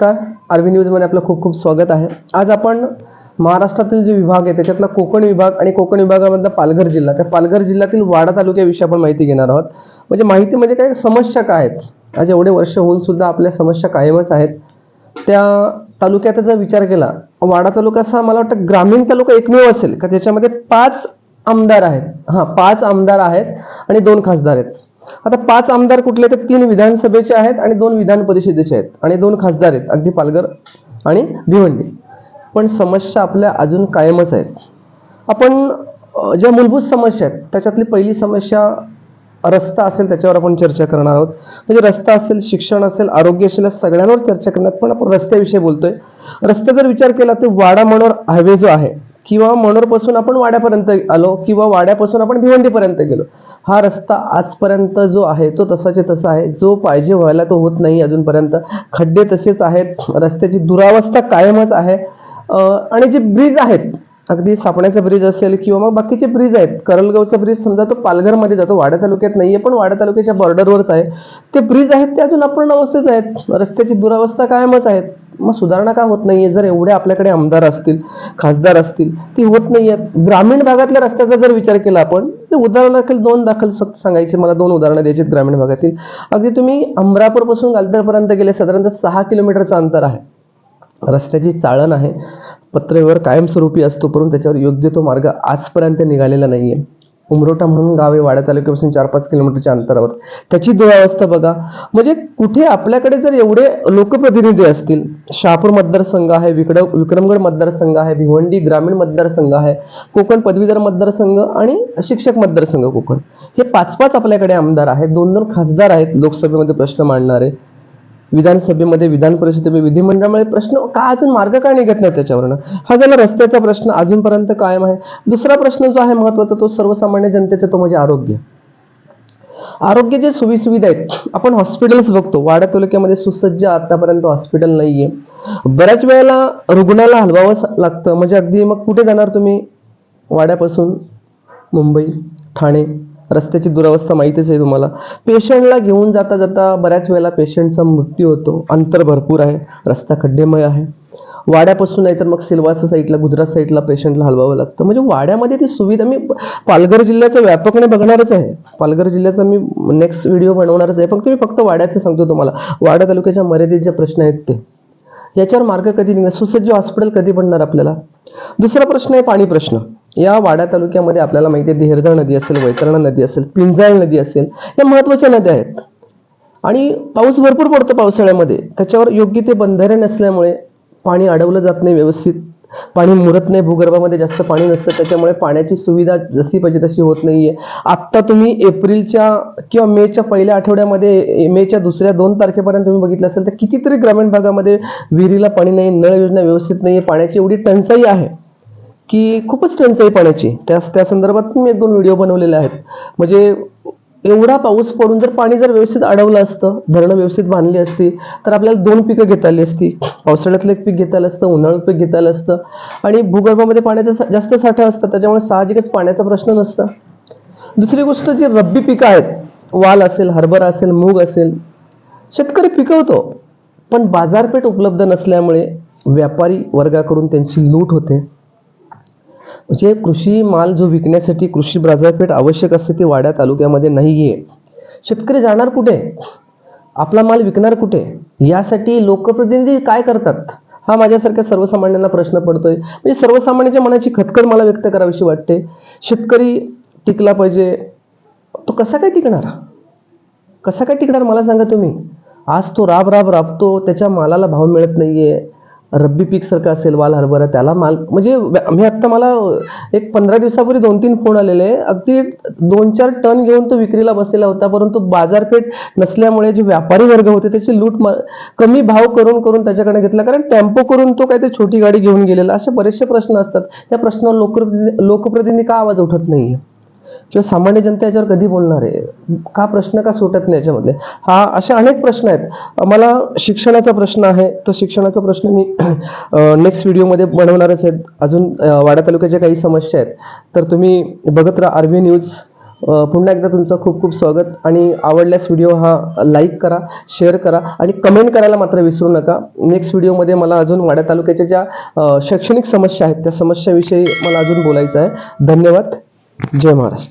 नमस्कार. आरबी न्यूजमध्ये आपलं खूप खूप स्वागत आहे. आज आपण महाराष्ट्रातील जे विभाग आहे त्याच्यातला कोकण विभाग आणि कोकण विभागामधला पालघर जिल्हा. त्या पालघर जिल्ह्यातील वाडा तालुक्याविषयी आपण माहिती घेणार आहोत. म्हणजे माहिती म्हणजे काय समस्या काय आहेत? आज एवढे वर्ष होऊन सुद्धा आपल्या समस्या कायमच आहेत. त्या तालुक्याचा जर विचार केला वाडा तालुका असा मला वाटतं ग्रामीण तालुका एकमेव असेल. का त्याच्यामध्ये पाच आमदार आहेत? हां पाच आमदार आहेत आणि दोन खासदार आहेत. आता पाच आमदार कुठले तर तीन विधानसभेचे आहेत आणि दोन विधान परिषदेचे आहेत आणि दोन खासदार आहेत अगदी पालघर आणि भिवंडी. पण समस्या आपल्या अजून कायमच आहेत. आपण ज्या मूलभूत समस्या आहेत त्याच्यातली पहिली समस्या रस्ता असेल त्याच्यावर आपण चर्चा करणार आहोत. म्हणजे रस्ता असेल शिक्षण असेल आरोग्य असेल सगळ्यांवर चर्चा करण्यात पण आपण रस्त्याविषयी बोलतोय. रस्ता जर विचार केला तर वाडा मनोर हायवे जो आहे किंवा मनोरपासून आपण वाड्यापर्यंत आलो किंवा वाड्यापासून आपण भिवंडीपर्यंत गेलो हा रस्ता आजपर्यंत जो आहे तो तसाचे तसा आहे. जो पाहिजे व्हायला तो होत नाही अजूनपर्यंत. खड्डे तसेच आहेत. रस्त्याची दुरावस्था कायमच आहे. आणि जे ब्रिज आहेत अगदी सापण्याचा ब्रिज असेल किंवा मग बाकीचे ब्रिज आहेत करलगावचा ब्रिज समजा तो पालघरमध्ये जातो वाड्या तालुक्यात नाही आहे पण वाड्या तालुक्याच्या बॉर्डरवरच आहे. ते ब्रिज आहेत ते अजून अपूर्ण अवस्थेत आहेत. रस्त्याची दुरावस्था कायमच आहेत मग सुधारणा का होत नाहीये? जर एवढे आपल्याकडे आमदार असतील खासदार असतील ती होत नाही आहेत ग्रामीण भागातल्या रस्त्याचा जर विचार केला आपण तर उदाहरण दाखल दोन दाखल सांगायचे मला दोन उदाहरणं द्यायची आहेत ग्रामीण भागातील. अगदी तुम्ही अमरापूरपासून गालदरपर्यंत गेले साधारणतः सहा किलोमीटरचं अंतर आहे. रस्त्याची चाळण आहे. पत्रेवर कायमस्वरूपी असतो परंतु त्याच्यावर योग्य तो मार्ग आजपर्यंत निघालेला नाहीये. उमरोटा म्हणून गाव आहे वाड्या तालुक्यापासून चार पाच किलोमीटरच्या अंतरावर. त्याची दुरावस्था बघा. म्हणजे कुठे आपल्याकडे जर एवढे लोकप्रतिनिधी असतील शहापूर मतदारसंघ आहे विकड विक्रमगड मतदारसंघ आहे भिवंडी ग्रामीण मतदारसंघ आहे कोकण पदवीधर मतदारसंघ आणि शिक्षक मतदारसंघ कोकण. हे पाच पाच आपल्याकडे आमदार आहेत दोन दोन खासदार आहेत लोकसभेमध्ये प्रश्न मांडणारे. विधानसभेमध्ये विधान परिषदेमध्ये विधिमंडळामध्ये प्रश्न का अजून मार्ग का निघत नाही त्याच्यावरनं? हा झाला रस्त्याचा प्रश्न अजूनपर्यंत कायम आहे. दुसरा प्रश्न जो आहे महत्त्वाचा तो सर्वसामान्य जनतेचा तो म्हणजे आरोग्य. आरोग्य जे सुविधा आहेत आपण हॉस्पिटल्स बघतो. वाडा तालुक्यामध्ये सुसज्ज आतापर्यंत हॉस्पिटल नाहीये. बऱ्याच वेळेला रुग्णाला हलवावं लागतं. म्हणजे अगदी मग कुठे जाणार तुम्ही? वाड्यापासून मुंबई ठाणे रस्त्याची दुरावस्था माहितीच आहे तुम्हाला. पेशंटला घेऊन जाता जाता बऱ्याच वेळेला पेशंटचा मृत्यू होतो. अंतर भरपूर आहे. रस्ता खड्डेमय आहे. वाड्यापासून नाही तर मग सिलवासा साईडला गुजरात साईडला पेशंटला हलवावं लागतं. म्हणजे वाड्यामध्ये ती सुविधा मी पालघर जिल्ह्याचं व्यापकने बघणारच आहे. पालघर जिल्ह्याचा मी नेक्स्ट व्हिडिओ बनवणारच आहे. फक्त मी फक्त वाड्याचं सांगतो तुम्हाला. वाडा तालुक्याच्या मर्यादित जे प्रश्न आहेत ते. याच्यावर मार्ग कधी निघणार? सुसज्ज हॉस्पिटल कधी बनणार आपल्याला? दुसरा प्रश्न आहे पाणी प्रश्न. या वाडा तालुक्यामध्ये आपल्याला माहिती आहे देहरदळ नदी असेल वैतरणा नदी असेल पिंजाळ नदी असेल या महत्त्वाच्या नद्या आहेत. आणि पाऊस भरपूर पडतो पावसाळ्यामध्ये. त्याच्यावर योग्य ते बंधारे नसल्यामुळे पाणी अडवलं जात नाही व्यवस्थित. पाणी मुरत नाही भूगर्भामध्ये जास्त पाणी नसतं. त्याच्यामुळे पाण्याची सुविधा जशी पाहिजे तशी होत नाहीये. आत्ता तुम्ही एप्रिलच्या किंवा मेच्या पहिल्या आठवड्यामध्ये मेच्या दुसऱ्या दोन तारखेपर्यंत तुम्ही बघितलं असेल तर कितीतरी ग्रामीण भागामध्ये विहिरीला पाणी नाही नळ योजना व्यवस्थित नाही पाण्याची एवढी टंचाई आहे. की खूपच टंचाई पाण्याची त्या त्या संदर्भात मी एक दोन व्हिडिओ बनवलेले आहेत. म्हणजे एवढा पाऊस पडून जर पाणी जर व्यवस्थित अडवलं असतं धरणं व्यवस्थित बांधली असती तर आपल्याला दोन पिकं घेता आली असती. पावसाळ्यातलं एक पीक घेता आलं असतं उन्हाळ्यात पीक घेता आलं असतं. आणि भूगर्भामध्ये पाण्याचा सा- जास्त साठा असतं त्याच्यामुळे साहजिकच पाण्याचा प्रश्न नसतं. दुसरी गोष्ट जी रब्बी पिकं आहेत. वाल असेल हरभरा असेल मूग असेल. शेतकरी पिकवतो. पण बाजारपेठ उपलब्ध नसल्यामुळे व्यापारी वर्गाकडून त्यांची लूट होते. म्हणजे कृषी माल जो विकण्यासाठी कृषी बाजारपेठ आवश्यक असते ती वाड्या तालुक्यामध्ये नाही आहे शेतकरी जाणार कुठे? आपला माल विकणार कुठे? यासाठी लोकप्रतिनिधी काय करतात? हा माझ्यासारख्या सर्वसामान्यांना प्रश्न पडतोय. म्हणजे सर्वसामान्यांच्या मनाची खतखत मला व्यक्त करावीशी वाटते. शेतकरी टिकला पाहिजे. तो कसा काय टिकणार? कसा काय टिकणार मला सांगा तुम्ही? आज तो राब राब राबतो त्याच्या मालाला भाव मिळत नाहीये. रब्बी पीक सारखं असेल वाल हरभरा त्याला माल म्हणजे मी आत्ता मला एक पंधरा दिवसापूर्वी दोन तीन फोन आलेले. अगदी दोन चार टन घेऊन तो विक्रीला बसलेला होता परंतु बाजारपेठ नसल्यामुळे जे व्यापारी वर्ग होते त्याची लूट म- कमी भाव करून करून त्याच्याकडे घेतला. कारण टेम्पो करून तो काहीतरी छोटी गाडी घेऊन गेलेला असे बरेचसे प्रश्न असतात. त्या प्रश्नावर लोकप्रतिनिधी लोकप्रतिनिधी का आवाज उठत नाहीये? किंवा सामान्य जनता याच्यावर कधी बोलणार आहे? का प्रश्न का सुटत नाही याच्यामधले? हा असे अनेक प्रश्न आहेत. मला शिक्षणाचा प्रश्न आहे. तो शिक्षणाचा प्रश्न मी नेक्स्ट व्हिडिओमध्ये बनवणारच आहेत अजून वाडा तालुक्याच्या काही समस्या आहेत. तर तुम्ही बघत राहा आरबी न्यूज पुन्हा एकदा तुमचं खूप खूप स्वागत. आणि आवडल्यास व्हिडिओ हा लाईक करा शेअर करा आणि कमेंट करायला मात्र विसरू नका. नेक्स्ट व्हिडिओमध्ये मला अजून वाड्या तालुक्याच्या ज्या शैक्षणिक समस्या आहेत त्या समस्याविषयी मला अजून बोलायचं आहे. धन्यवाद. जय महाराष्ट्र